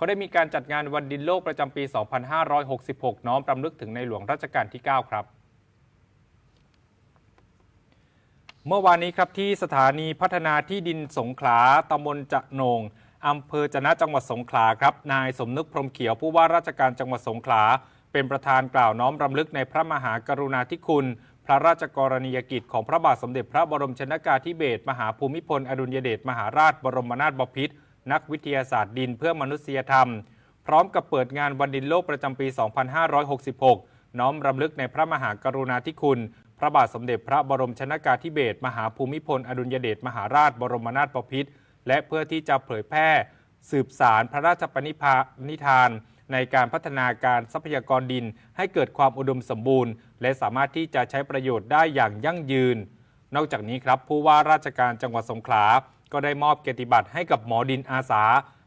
เขาได้มีการจัดงานวันดินโลกประจำปี 2566 น้อมรำลึกถึงในหลวงรัชกาลที่ 9 ครับเมื่อวานนี้ครับที่สถานีพัฒนาที่ดินสงขลาตำบลจะโหนงอำเภอจะนะจังหวัดสงขลาครับ นายสมนึกพรมเขียวผู้ว่าราชการจังหวัดสงขลา เป็นประธานกล่าวน้อมรำลึกในพระมหากรุณาธิคุณ พระราชกรณียกิจของพระบาทสมเด็จพระบรมชนากาธิเบศรมหาภูมิพล อดุลยเดชมหาราชบรมนาถบพิตร นักวิทยาศาสตร์ดินเพื่อมนุษยธรรม พร้อมกับเปิดงานวันดินโลกประจำปี 2566 น้อมรำลึกในพระมหากรุณาธิคุณ พระบาทสมเด็จพระบรมชนากาธิเบศรมหาภูมิพล อดุลยเดชมหาราชบรมนาถบพิตรและเพื่อที่จะเผยแพร่ สืบสารพระราชปณิพานิธาน ในการพัฒนาการทรัพยากรดิน ให้เกิดความอุดมสมบูรณ์ และสามารถที่จะใช้ประโยชน์ได้อย่างยั่งยืน นอกจากนี้ครับผู้ว่าราชการจังหวัดสงขลา ก็ได้มอบเกียรติบัตรให้กับหมอดินอาสา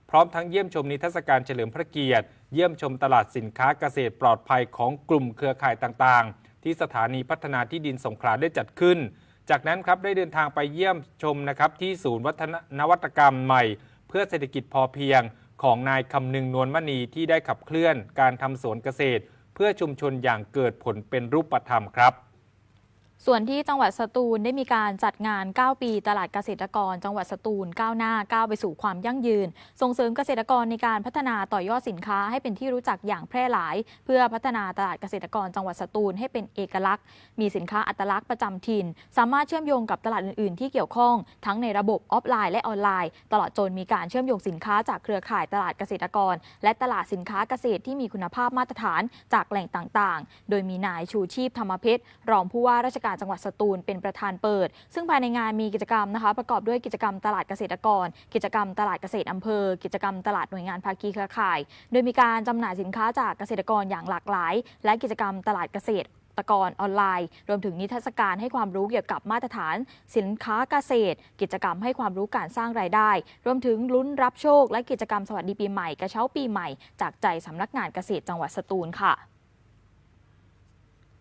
พร้อมทั้งเยี่ยมชมนิทรรศการเฉลิมพระเกียรติ เยี่ยมชมตลาดสินค้าเกษตรปลอดภัยของกลุ่มเครือข่ายต่างๆ ที่สถานีพัฒนาที่ดินสงขลาได้จัดขึ้น จากนั้นครับได้เดินทางไปเยี่ยมชมนะครับที่ศูนย์วัฒนนวัตกรรมใหม่ เพื่อเศรษฐกิจพอเพียง ของนายคำนึงนวลมณีที่ได้ขับเคลื่อน การทำสวนเกษตร เพื่อชุมชนอย่างเกิดผลเป็นรูปธรรมครับ ส่วนที่จังหวัดสตูลได้มีการจัดงาน 9 ปีตลาดเกษตรกร จังหวัดสตูลก้าวหน้าก้าวไปสู่ความยั่งยืน ส่งเสริมเกษตรกรในการพัฒนาต่อยอดสินค้าให้เป็นที่รู้จักอย่างแพร่หลาย เพื่อพัฒนาตลาดเกษตรกรจังหวัดสตูลให้เป็นเอกลักษณ์ มีสินค้าอัตลักษณ์ประจำถิ่น สามารถเชื่อมโยงกับตลาดอื่น ๆ ที่เกี่ยวข้อง ทั้งในระบบออฟไลน์และออนไลน์ ตลอดจนมีการเชื่อมโยงสินค้าจากเครือข่ายตลาดเกษตรกร และตลาดสินค้าเกษตรที่มีคุณภาพมาตรฐานจากแหล่งต่าง ๆ โดยมีนายชูชีพธรรมเพชรรองผู้ว่าราชการจังหวัดสตูลเป็นประธานเปิด ซึ่งภายในงานมีกิจกรรมนะคะ ประกอบด้วยกิจกรรมตลาดเกษตรกร กิจกรรมตลาดเกษตรอำเภอ กิจกรรมตลาดหน่วยงานภาคีเครือข่าย โดยมีการจำหน่ายสินค้าจากเกษตรกรอย่างหลากหลาย และกิจกรรมตลาดเกษตรตกรออนไลน์ รวมถึงนิทรรศการให้ความรู้เกี่ยวกับมาตรฐาน สินค้าเกษตร กิจกรรมให้ความรู้การสร้างรายได้ รวมถึงลุ้นรับโชค และกิจกรรมสวัสดีปีใหม่กระเช้าปีใหม่ จากใจสำนักงานเกษตรจังหวัดสตูลค่ะ